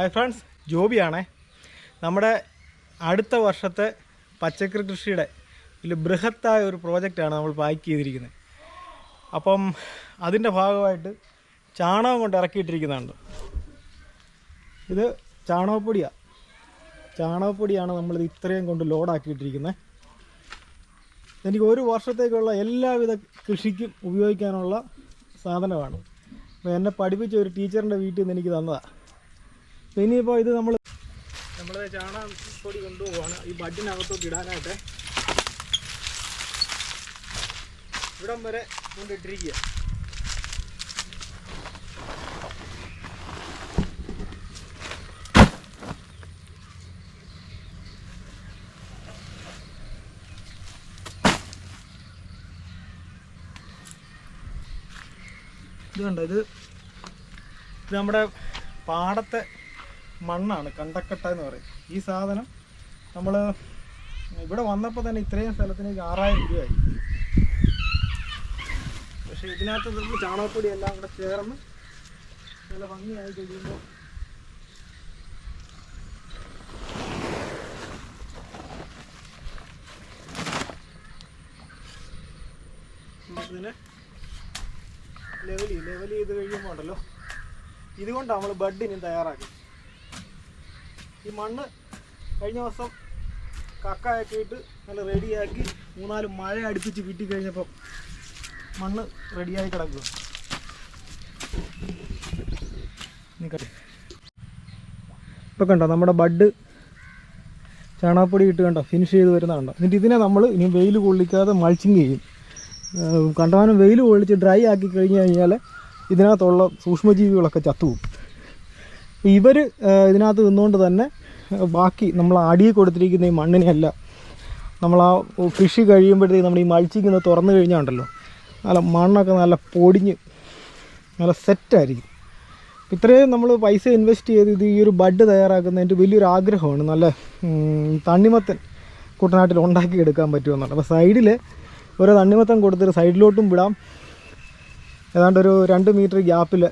Hi friends ജോബിയാണേ. നമ്മുടെ അടുത്ത വർഷത്തെ പച്ചക്കറി കൃഷിയുടെ ഒരു ബൃഹത്തായ ഒരു പ്രോജക്റ്റാണ് നമ്മൾ പാക്ക് ചെയ്തിരിക്കുന്നത്. അപ്പം അതിന്റെ ഭാഗമായിട്ട് ചാണകം കൊണ്ട് ഇറക്കിയിട്ടിരിക്കുന്നുണ്ട് ഇത് ചാണകപ്പൊടിയാണ് ചാണകപ്പൊടിയാണ് നമ്മളിത് ഇത്രയും കൊണ്ട് ലോഡാക്കിയിട്ടിരിക്കുന്നത്. എനിക്ക് ഒരു വർഷത്തേക്കുള്ള എല്ലാവിധ കൃഷിക്കും ഉപയോഗിക്കാനുള്ള സാധനമാണ്. അപ്പോൾ എന്നെ പഠിപ്പിച്ച ഒരു ടീച്ചറിന്റെ വീട്ടിൽ നിന്ന് എനിക്ക് തന്നതാണ് ഇനിയിപ്പോൾ ഇത് നമ്മൾ നമ്മൾ ചാണകപ്പൊടി കൊണ്ടുപോവാണ്. ഈ ബഡിനകത്തോട്ട് ഇടാനായിട്ട്. ഇവിടം വരെ കൊണ്ടിട്ടിരിക്കുക ഇത് കണ്ടോ? ഇത് നമ്മുടെ പാടത്തെ മണ്ണാണ് കണ്ടക്കട്ട എന്ന് പറയും. ഈ സാധനം നമ്മൾ ഇവിടെ വന്നപ്പോൾ തന്നെ ഇത്രയും സ്ഥലത്തിനേക്ക് ആറായിരം രൂപയായി. പക്ഷെ ഇതിനകത്ത് നമ്മൾ ചാണകപ്പൊടി എല്ലാം കൂടെ ചേർന്ന് നല്ല ഭംഗിയായി കഴിയുമ്പോൾ നമുക്കിതിനെ ലെവൽ ലെവൽ ചെയ്ത് കഴിയുമ്പോൾ ഉണ്ടല്ലോ. ഇതുകൊണ്ടാണ് നമ്മൾ ബഡ് ഇനി തയ്യാറാക്കി ഈ മണ്ണ് കഴിഞ്ഞ ദിവസം കക്കയൊക്കെ ഇട്ട് നല്ല റെഡിയാക്കി മൂന്നാൽ മഴ അടുപ്പിച്ച് കിട്ടി കഴിഞ്ഞപ്പോൾ മണ്ണ് റെഡിയായി കിടക്കുക ഇപ്പം കണ്ടോ നമ്മുടെ ബഡ് ചാണാപ്പൊടി ഇട്ട് കണ്ടോ ഫിനിഷ് ചെയ്ത് വരുന്ന കണ്ടോ. എന്നിട്ട് ഇതിനെ നമ്മൾ ഇനി വെയിൽ കൊള്ളിക്കാതെ മൾച്ചിങ് ചെയ്യും. കണ്ടമാനം വെയിൽ കൊള്ളിച്ച് ഡ്രൈ ആക്കി കഴിഞ്ഞ് കഴിഞ്ഞാൽ ഇതിനകത്തുള്ള സൂക്ഷ്മജീവികളൊക്കെ ചത്തുപോകും. ഇവർ ഇതിനകത്ത് നിന്നുകൊണ്ട് തന്നെ ബാക്കി നമ്മൾ അടിയിൽ കൊടുത്തിരിക്കുന്ന ഈ മണ്ണിനെയല്ല നമ്മൾ ആ കൃഷി കഴിയുമ്പോഴത്തേക്ക് നമ്മൾ ഈ മഴിച്ചിങ്ങനെ തുറന്നു കഴിഞ്ഞാൽ ഉണ്ടല്ലോ നല്ല മണ്ണൊക്കെ നല്ല പൊടിഞ്ഞ് നല്ല സെറ്റായിരിക്കും ഇത്രയും നമ്മൾ പൈസ ഇൻവെസ്റ്റ് ചെയ്ത് ഇത് ഈ ഒരു ബഡ് തയ്യാറാക്കുന്നതിന്റെ വലിയൊരു ആഗ്രഹമാണ്. നല്ല തണ്ണിമത്തൻ കുട്ടനാട്ടിൽ ഉണ്ടാക്കി എടുക്കാൻ പറ്റുമെന്നുള്ളത് അപ്പോൾ സൈഡിൽ ഓരോ തണ്ണിമത്തൻ കൊടുത്തിട്ട് സൈഡിലോട്ടും വിടാം. ഏതാണ്ട് ഒരു രണ്ട് മീറ്റർ ഗ്യാപ്പിൽ